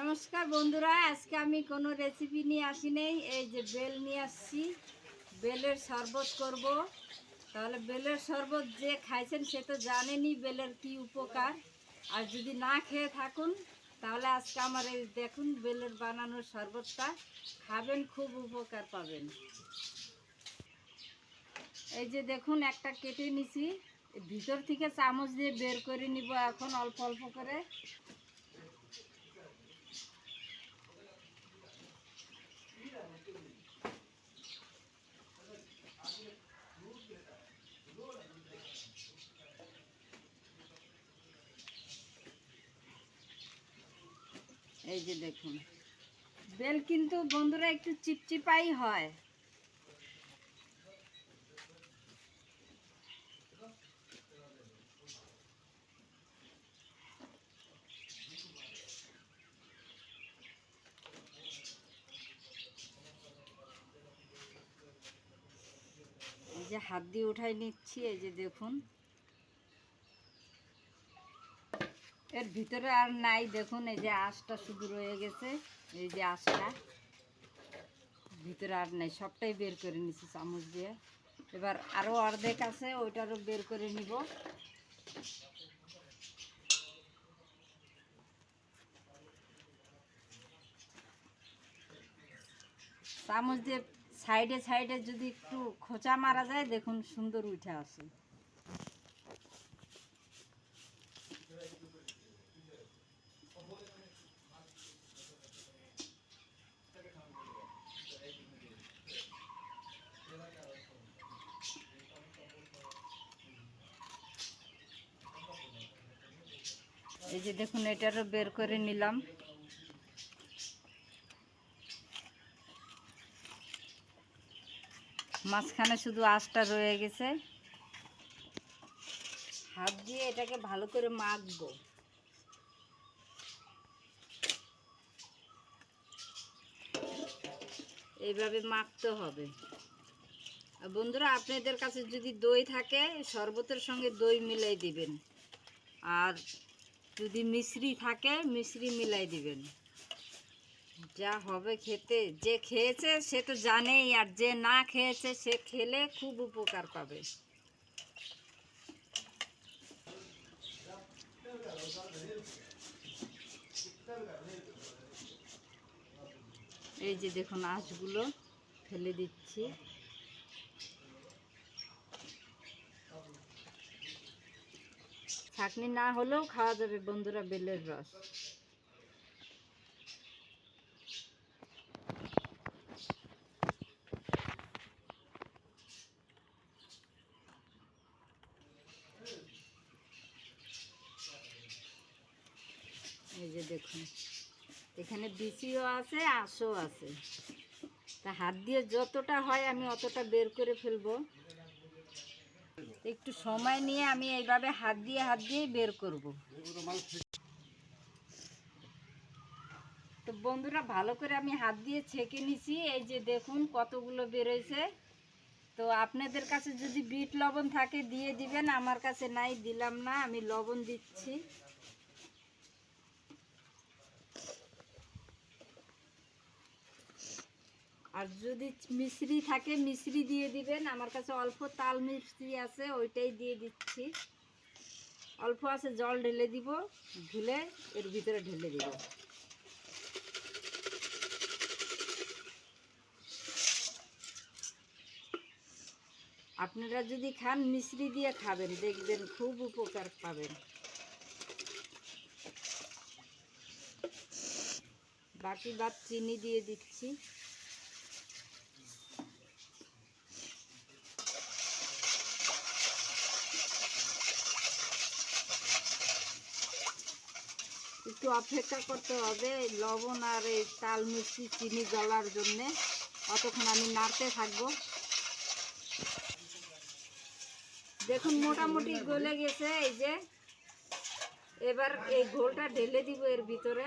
নমস্কার বন্ধুরা, আজকে আমি কোনো রেসিপি নিয়ে আসি নেই। এই যে বেল নিয়ে আসছি। বেলের শরবত করব। তাহলে বেলের শরবত যে খাইছেন সে তো জানেনই বেলের কি উপকার। আর যদি না খেয়ে থাকুন, তাহলে আজকে আমার এই দেখুন বেলের বানানোর শরবতটা খাবেন, খুব উপকার পাবেন। এই যে দেখুন, একটা কেটে নিছি। ভিতর থেকে চামচ দিয়ে বের করে নিব এখন অল্প অল্প করে। এই যে দেখুন। বেল কিন্তু বন্ধুরা একটু চিপচিপাই হয়। যে হাত দিয়ে উঠাই নিচ্ছি, এই যে দেখুন। এর ভিতরে আর নাই, দেখুন, এই যে আঁশটা শুধু রয়ে গেছে, এই যে আঁশটা। ভিতরে আর নাই, সবটাই বের করে নিচ্ছি চামচ দিয়ে। এবার আরও অর্ধেক আছে, ওইটারও বের করে নিব। চামচ দিয়ে সাইডে সাইডে যদি একটু খোঁচা মারা যায়, দেখুন সুন্দর উঠে আসে। এই যে দেখুন, এটারও বের করে নিলাম। মাঝখানে শুধু আঁশটা রয়ে গেছে। হাত দিয়ে এটাকে ভালো করে মাখবো। এইভাবে মাখতে হবে। বন্ধুরা, আপনাদের কাছে যদি দই থাকে, শরবতের সঙ্গে দই মিলাই দিবেন। আর যদি মিশ্রি থাকে, মিশ্রি মিলাই দিবেন। যা হবে খেতে। যে খেয়েছে সে তো জানেই, আর যে না খেয়েছে সে খেলে খুব উপকার পাবে। এই যে দেখুন, আঁশগুলো ফেলে দিচ্ছি। ছাকনি না হলেও খাওয়া যাবে বন্ধুরা বেলের রস। এই যে দেখুন, এখানে বিচিও আছে, আঁশও আছে। তা হাত দিয়ে যতটা হয় আমি অতটা বের করে ফেলব। একটু সময় নিয়ে আমি এইভাবে হাত দিয়ে, হাত দিয়েই বের করব। তো বন্ধুরা, ভালো করে আমি হাত দিয়ে ছেঁকে নিছি। এই যে দেখুন কতগুলো বেরোয়ছে তো আপনাদের কাছে যদি বিট লবণ থাকে, দিয়ে দিবেন। আমার কাছে নাই, দিলাম না। আমি লবণ দিচ্ছি। আর যদি মিশ্রি থাকে, মিশ্রি দিয়ে দিবেন। আমার কাছে অল্প তাল মিষ্টি আছে, ওইটাই দিয়ে দিচ্ছি। অল্প আছে, জল ঢেলে দিব। ধুলে এর ভিতরে ঢেলে দিব। আপনারা যদি খান, মিশ্রি দিয়ে খাবেন, দেখবেন খুব উপকার পাবেন। বাকি বাদ চিনি দিয়ে দিচ্ছি। একটু অপেক্ষা করতে হবে, লবণ আর এই তাল মিষ্টি চিনি গলার জন্যে। অতক্ষণ আমি নাড়তে থাকব। দেখুন, মোটামুটি গলে গেছে, এই যে। এবার এই ঘোলটা ঢেলে দিব এর ভিতরে।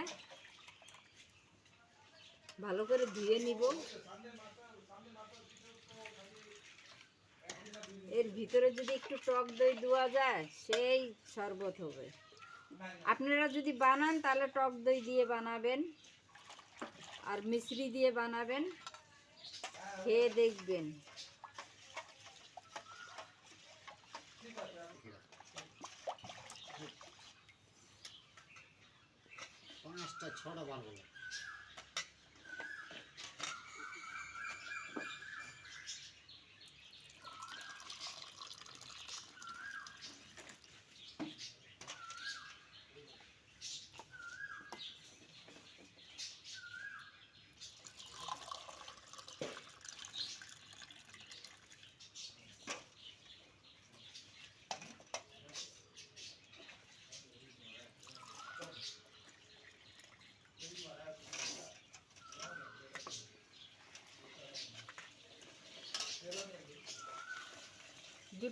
ভালো করে ধুয়ে নিব। এর ভিতরে যদি একটু টক দই দেওয়া যায়, সেই শরবত হবে। আপনারা যদি বানান, তাহলে টক দই দিয়ে বানাবেন আর মিশ্রি দিয়ে বানাবেন। খেয়ে দেখবেন। ছটা বার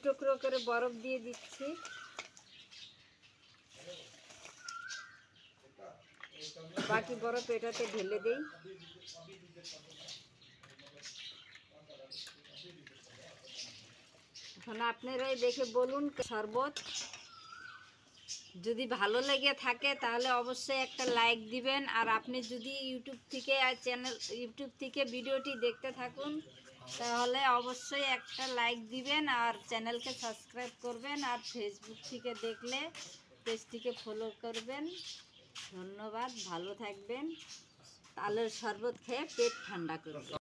টুকরো করে বরফ দিয়ে দিচ্ছি। বাকি বরফ এটাতে ঢেলে দেই। এখন আপনারাই দেখে বলুন শরবত। যদি ভালো লেগে থাকে তাহলে অবশ্যই একটা লাইক দিবেন। আর আপনি যদি ইউটিউব থেকে, চ্যানেল, ইউটিউব থেকে ভিডিওটি দেখতে থাকুন তাহলে অবশ্যই একটা লাইক দিবেন আর চ্যানেলকে সাবস্ক্রাইব করবেন আর ফেসবুক থেকে দেখলে পেজটিকে ফলো করবেন। ধন্যবাদ, ভালো থাকবেন। তালের শরবত খেয়ে পেট ঠান্ডা করবেন।